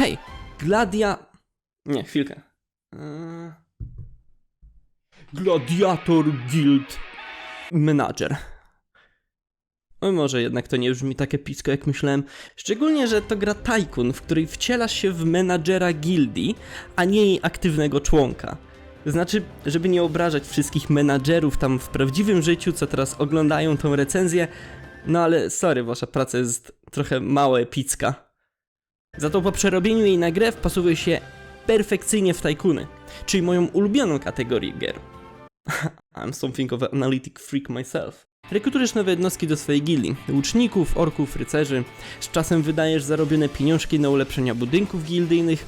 Hej, Gladia... Nie, chwilkę. Eee... Gladiator Guild Manager. Oj, może jednak to nie brzmi tak epicko jak myślałem. Szczególnie, że to gra Tycoon, w której wcielasz się w menadżera gildii, a nie jej aktywnego członka. Znaczy, żeby nie obrażać wszystkich menadżerów tam w prawdziwym życiu, co teraz oglądają tą recenzję, no ale sorry, wasza praca jest trochę mało epicka. Za to po przerobieniu jej na grę wpasuje się perfekcyjnie w Tycoony, czyli moją ulubioną kategorię gier. I'm something of an analytic freak myself. Rekrutujesz nowe jednostki do swojej gildii, łuczników, orków, rycerzy. Z czasem wydajesz zarobione pieniążki na ulepszenia budynków gildyjnych.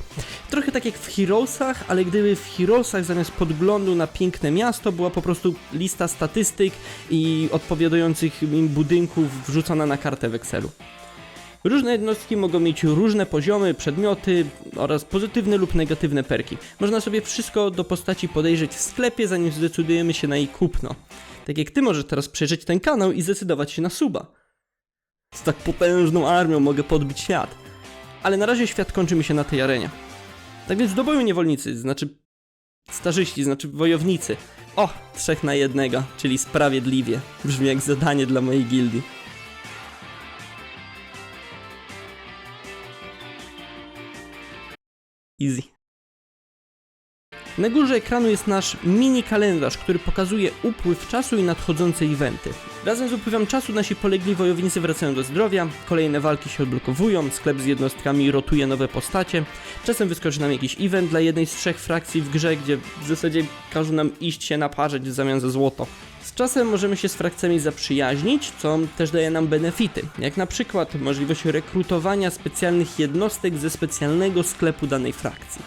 Trochę tak jak w Heroesach, ale gdyby w Heroesach zamiast podglądu na piękne miasto była po prostu lista statystyk i odpowiadających im budynków wrzucona na kartę w Excelu. Różne jednostki mogą mieć różne poziomy, przedmioty oraz pozytywne lub negatywne perki. Można sobie wszystko do postaci podejrzeć w sklepie, zanim zdecydujemy się na jej kupno. Tak jak ty możesz teraz przejrzeć ten kanał i zdecydować się na suba. Z tak potężną armią mogę podbić świat. Ale na razie świat kończy mi się na tej arenie. Tak więc do boju niewolnicy, znaczy starzyści, znaczy wojownicy. O, trzech na jednego, czyli sprawiedliwie. Brzmi jak zadanie dla mojej gildii. Easy. Na górze ekranu jest nasz mini kalendarz, który pokazuje upływ czasu i nadchodzące eventy. Razem z upływem czasu nasi polegli wojownicy wracają do zdrowia, kolejne walki się odblokowują, sklep z jednostkami rotuje nowe postacie, czasem wyskoczy nam jakiś event dla jednej z trzech frakcji w grze, gdzie w zasadzie każą nam iść się naparzać w zamian za złoto. Czasem możemy się z frakcjami zaprzyjaźnić, co też daje nam benefity, jak na przykład możliwość rekrutowania specjalnych jednostek ze specjalnego sklepu danej frakcji.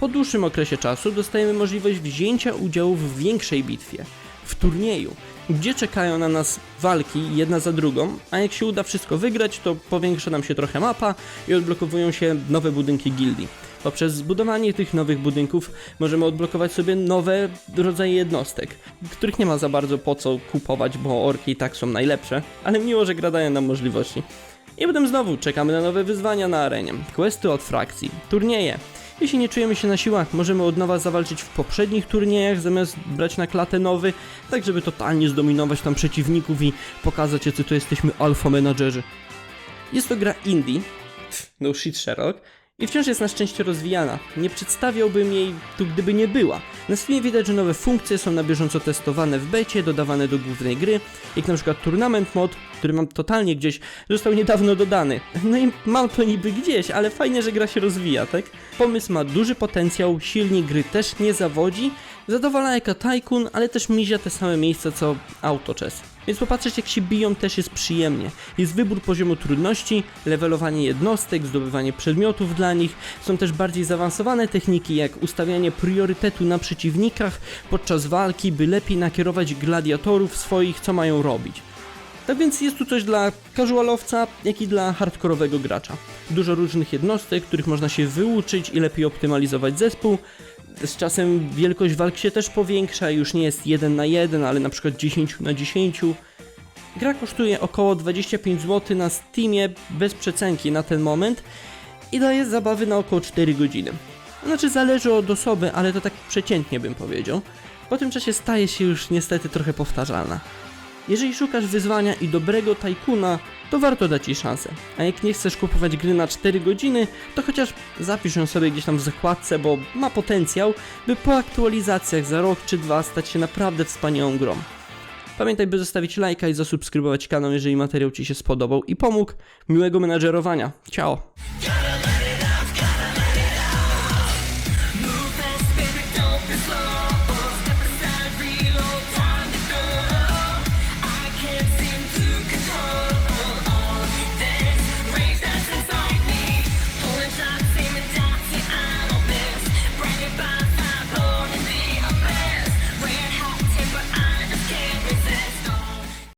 Po dłuższym okresie czasu dostajemy możliwość wzięcia udziału w większej bitwie, w turnieju, gdzie czekają na nas walki jedna za drugą, a jak się uda wszystko wygrać, to powiększa nam się trochę mapa i odblokowują się nowe budynki gildii. Poprzez zbudowanie tych nowych budynków możemy odblokować sobie nowe rodzaje jednostek, których nie ma za bardzo po co kupować, bo orki i tak są najlepsze, ale miło, że gra daje nam możliwości. I potem znowu czekamy na nowe wyzwania na arenie, questy od frakcji, turnieje. Jeśli nie czujemy się na siłach, możemy od nowa zawalczyć w poprzednich turniejach, zamiast brać na klatę nowy, tak żeby totalnie zdominować tam przeciwników i pokazać, jacy to jesteśmy alfa menadżerzy. Jest to gra indie, no shit Sherlock, i wciąż jest na szczęście rozwijana. Nie przedstawiałbym jej tu, gdyby nie była. Na Steamie widać, że nowe funkcje są na bieżąco testowane w becie, dodawane do głównej gry, jak na przykład Tournament Mod, który mam totalnie gdzieś, został niedawno dodany. No i mam to niby gdzieś, ale fajnie, że gra się rozwija, tak? Pomysł ma duży potencjał, silnik gry też nie zawodzi, zadowala jako Tycoon, ale też mizia te same miejsca co Autochess. Więc popatrzeć jak się biją też jest przyjemnie. Jest wybór poziomu trudności, levelowanie jednostek, zdobywanie przedmiotów dla nich. Są też bardziej zaawansowane techniki jak ustawianie priorytetu na przeciwnikach podczas walki, by lepiej nakierować gladiatorów swoich co mają robić. Tak więc jest tu coś dla casualowca, jak i dla hardkorowego gracza. Dużo różnych jednostek, których można się wyuczyć i lepiej optymalizować zespół. Z czasem wielkość walk się też powiększa, już nie jest 1 na 1, ale na przykład 10 na 10. Gra kosztuje około 25 zł na Steamie bez przecenki na ten moment i daje zabawy na około 4 godziny. Znaczy zależy od osoby, ale to tak przeciętnie bym powiedział. Po tym czasie staje się już niestety trochę powtarzalna. Jeżeli szukasz wyzwania i dobrego tajkuna, to warto dać jej szansę. A jak nie chcesz kupować gry na 4 godziny, to chociaż zapisz ją sobie gdzieś tam w zakładce, bo ma potencjał, by po aktualizacjach za rok czy dwa stać się naprawdę wspaniałą grą. Pamiętaj, by zostawić lajka i zasubskrybować kanał, jeżeli materiał Ci się spodobał i pomógł. Miłego menadżerowania. Ciao!